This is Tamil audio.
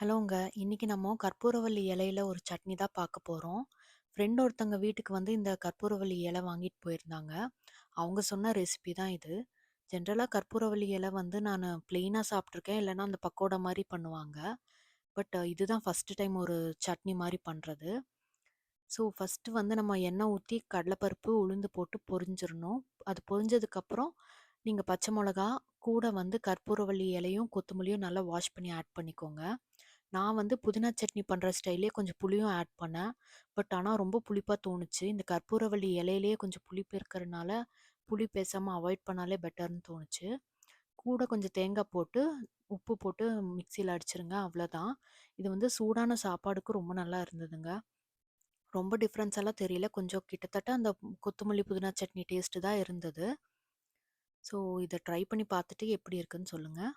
ஹலோங்க. இன்னைக்கு நம்ம கற்பூரவள்ளி இலையில ஒரு சட்னி தான் பார்க்க போறோம். ஃப்ரெண்ட் ஒருத்தங்க வீட்டுக்கு வந்து இந்த கற்பூரவள்ளி இலை வாங்கிட்டு போயிருந்தாங்க. அவங்க சொன்ன ரெசிபி தான் இது. ஜென்ரலாக கற்பூரவள்ளி இலை வந்து நான் பிளெயினாக சாப்பிட்ருக்கேன் இல்லைன்னா அந்த பக்கோடா மாதிரி பண்ணுவாங்க. பட் இதுதான் ஃபஸ்ட்டு டைம் ஒரு சட்னி மாதிரி பண்ணுறது ஸோ ஃபர்ஸ்ட்டு வந்து நம்ம எண்ணெய் ஊற்றி கடலைப்பருப்பு, உளுந்து போட்டு பொரிஞ்சிடணும் அது பொரிஞ்சதுக்கப்புறம் நீங்கள் பச்சை மிளகா கூட வந்து கற்பூரவள்ளி இலையும், கொத்தமல்லியும் நல்லா வாஷ் பண்ணி ஆட் பண்ணிக்கோங்க. நான் வந்து புதினா சட்னி பண்ணுற ஸ்டைல்லயே கொஞ்சம் புளியும் ஆட் பண்ணேன். பட் ஆனால் ரொம்ப புளிப்பாக தோணுச்சு. இந்த கற்பூரவள்ளி இலையிலேயே கொஞ்சம் புளிப்பு இருக்கிறனால, புளி பேசாமல் அவாய்ட் பண்ணாலே பெட்டர்னு தோணுச்சு. கூட கொஞ்சம் தேங்காய் போட்டு, உப்பு போட்டு மிக்சியில் அடிச்சிருங்க. அவ்வளோதான். இது வந்து சூடான சாப்பாடுக்கு ரொம்ப நல்லா இருந்ததுங்க. ரொம்ப டிஃப்ரென்ஸ் எல்லாம் தெரியல. கொஞ்சம் கிட்டத்தட்ட அந்த கொத்தமல்லி, புதினா சட்னி டேஸ்ட்டு தான் இருந்தது. ஸோ இதை ட்ரை பண்ணி பார்த்துட்டு எப்படி இருக்குன்னு சொல்லுங்கள்